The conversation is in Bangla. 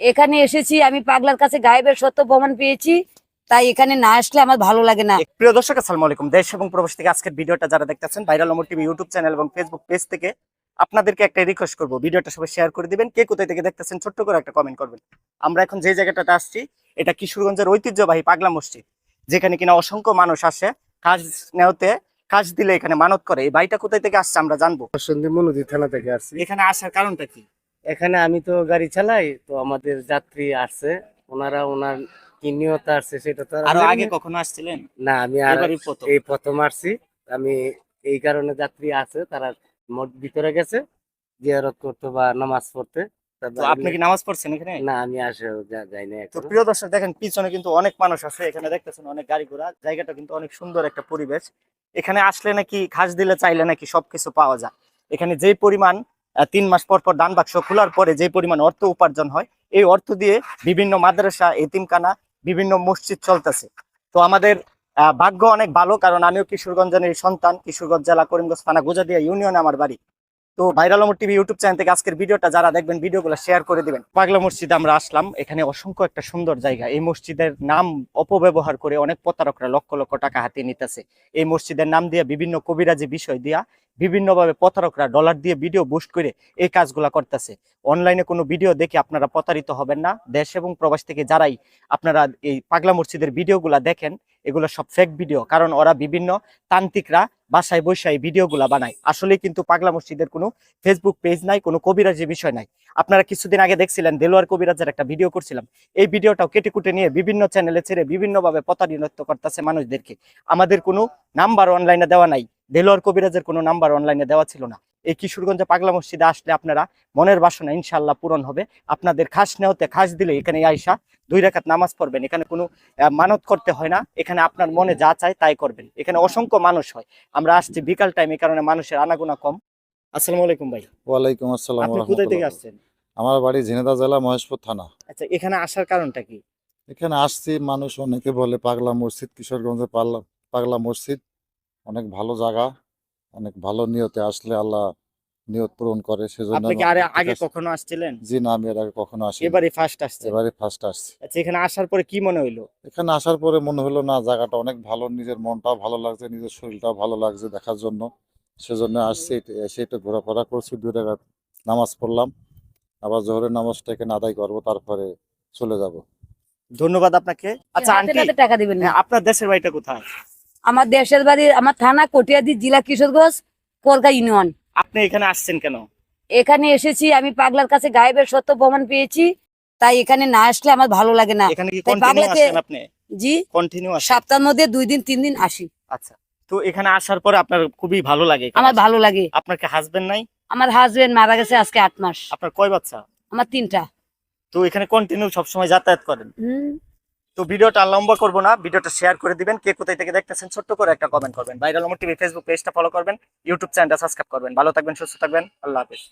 এখানে এসেছি আমি পাগলার কাছে গায়েবের সত্য প্রমাণ পেয়েছি তাই এখানে না আসলে আমার ভালো লাগে না। প্রিয় দর্শক আসসালামু আলাইকুম। দেশ এবং প্রবাস থেকে আজকের ভিডিওটা যারা দেখতেছেন viral Amar TV YouTube channel এবং ফেসবুক পেজ থেকে আপনাদেরকে একটা রিকোয়েস্ট করব। ভিডিওটা সবাই শেয়ার করে দিবেন। কে কোথায় থেকে দেখতেছেন ছোট্ট করে একটা কমেন্ট করবেন। আমরা এখন যে জায়গাটাতে আসছি এটা কিশোরগঞ্জের ঐতিহ্যবাহী পাগলা মসজিদ যেখানে কিনা অসংখ্য মানুষ আসে কাজ নেওতে কাজ দিলে এখানে মানত করে। এই বাড়িটা কোথায় থেকে আসছে আমরা জানব। সন্ধি মনোজি থানা থেকে আসছি। এখানে আসার কারণটা কি? এখানে আমি তো গাড়ি চালাই তো আমাদের যাত্রী আসছে ওনারা ওনার কি নিয়ত আসছে সেটা তো আর আগে কখনো আসছিলেন? না আমি আর এই প্রথম আসছি। আমি এই কারণে যাত্রী আছে তারা ভিতরে গেছে জিয়ারত করতে বা নামাজ পড়তে। আপনি কি নামাজ পড়ছেন এখানে? না আমি আসে যা- যাই না তো প্রিয় দর্শক দেখেন পিছনে কিন্তু অনেক মানুষ আছে এখানে দেখতেছেন অনেক গাড়ি ঘোড়া জায়গাটা কিন্তু অনেক সুন্দর একটা পরিবেশ। এখানে আসলে নাকি ঘাস দিলে চাইলে নাকি সবকিছু পাওয়া যায়। এখানে যে পরিমাণ তিন মাস পর পর দান বাক্স খোলার পরে যে পরিমাণ অর্থ উপার্জন হয়, এই অর্থ দিয়ে বিভিন্ন মাদ্রাসা, এতিমখানা, বিভিন্ন মসজিদ চলতেছে। তো আমাদের ভাগ্য অনেক ভালো, কারণ আমিও কিশোরগঞ্জের সন্তান, কিশোরগঞ্জ জেলা করিমগঞ্জ থানা গোজাদিয়া ইউনিয়নে আমার বাড়ি। তো viral Amar TV YouTube channel থেকে আজকের ভিডিওটা যারা দেখবেন, ভিডিওগুলো শেয়ার করে দিবেন। পাগলা মসজিদে আমরা আসলাম, এখানে অসংখ্য একটা সুন্দর জায়গা। এই মসজিদের নাম অপব্যবহার করে অনেক প্রতারকরা লক্ষ লক্ষ টাকা হাতিয়ে নিতেছে। এই মসজিদের নাম দিয়ে বিভিন্ন কবিরাজি বিষয় দিয়া বিভিন্নভাবে প্রতারকরা ডলার দিয়ে ভিডিও বুস্ট করে এই কাজগুলা করতেছে। অনলাইনে কোনো ভিডিও দেখে আপনারা প্রতারিত হবেন না। দেশ এবং প্রবাস থেকে যারাই আপনারা এই পাগলা মসজিদের ভিডিওগুলা দেখেন, এগুলো সব ফেক ভিডিও কারণ ওরা বিভিন্ন তান্ত্রিকরা বাসায় বসে এই ভিডিওগুলা বানায় আসলে কিন্তু পাগলা মসজিদের কোনো ফেসবুক পেজ নাই, কোনো কবিরাজি বিষয় নাই। আপনারা কিছুদিন আগে দেখছিলেন দেলোয়ার কবিরাজের একটা ভিডিও করছিলাম। এই ভিডিওটাও কেটে কুটে নিয়ে বিভিন্ন চ্যানেলে ছেড়ে বিভিন্নভাবে প্রতারিত করতেছে মানুষদেরকে। আমাদের কোনো নাম্বার অনলাইনে দেওয়া নাই। দেলোয়ার কবিরাজের কোনো নাম্বার অনলাইনে দেওয়া ছিল না। এই কিশোরগঞ্জে পাগলা মসজিদে আসলে আপনারা মনের বাসনা ইনশাল্লাহ পূরণ হবে। আপনাদের খাস নেওতে খাস দিলে এখানে আইসা দুই রাকাত নামাজ পড়বেন। এখানে কোনো মানত করতে হয় না। এখানে আপনার মনে যা চায় তাই করবেন। এখানে অসংখ্য মানুষ হয়। আমরা আসছি বিকাল টাইম এই কারণে মানুষের আনাগোনা কম। আসসালামু আলাইকুম ভাই। ওয়ালাইকুম আসসালাম আপনি কোথায় থেকে আসছেন? আমার বাড়ি ঝিনেদা জেলা মহেশপুর থানা। আচ্ছা এখানে আসার কারণটা কি? এখানে আসছি মানুষ অনেকে বলে পাগলা মসজিদ কিশোরগঞ্জে পাগলা পাগলা মসজিদ অনেক ভালো জায়গা অনেক ভালো নিয়তে আসলে আল্লাহ নিয়ত পূরণ করে সেজন্য আপনি কি আরে এখানে আগে কখনো আসছিলেন? জি না আমি এর আগে কখনো আসি এবারে ফার্স্ট আসছে এবারে ফার্স্ট আসছি। আচ্ছা এখানে আসার পরে কি মনে হইল? এখানে আসার পরে মনে হলো না জায়গাটা অনেক ভালো নিজের মনটাও ভালো লাগছে নিজের শরীরটাও ভালো লাগছে দেখার জন্য। সেজন্য আসছি এসে একটু ঘোরাফেরা করছি দুই নামাজ পড়লাম। আবার জোহরের নামাজটা এখানে আদায় করব তারপরে চলে যাব। ধন্যবাদ আপনাকে। আচ্ছা আন্টি টাকা দিবেন না? হ্যাঁ, আপনার দেশের বাড়িটা কোথায়? আমার দেশের বাড়ি আমার থানা কটিয়াদি জেলা কিশোরগঞ্জ কলকা ইউনিয়ন। আপনি এখানে আসছেন কেন? এখানে এসেছি আমি পাগলার কাছে গায়েবের সত্য প্রমাণ পেয়েছি তাই এখানে না আসলে আমার ভালো লাগে না। এখানে কি কন্টিনিউ আসেন আপনি? জি। কন্টিনিউ আসেন। সপ্তাহের মধ্যে দুই দিন তিন দিন আসি। আচ্ছা তো এখানে আসার পরে আপনার খুবই ভালো লাগে আমার ভালো লাগে। আপনার কি হাজবেন্ড নাই? আমার হাজবেন্ড মারা গেছে আজকে আট মাস। আপনার কয় বাচ্চা? আমার তিনটা। তো এখানে কন্টিনিউ সবসময় যাতায়াত করেন? হুম। তো ভিডিওটা লম্বা করব না, ভিডিওটা শেয়ার করে দিবেন, কে কোথায় থেকে দেখতেছেন ছোট্ট করে একটা কমেন্ট করবেন। ভাইরাল অমর টিভি ফেসবুক পেজটা ফলো করবেন ইউটিউব চ্যানেলটা সাবস্ক্রাইব করবেন। ভালো থাকবেন, সুস্থ থাকবেন, আল্লাহ হাফিজ।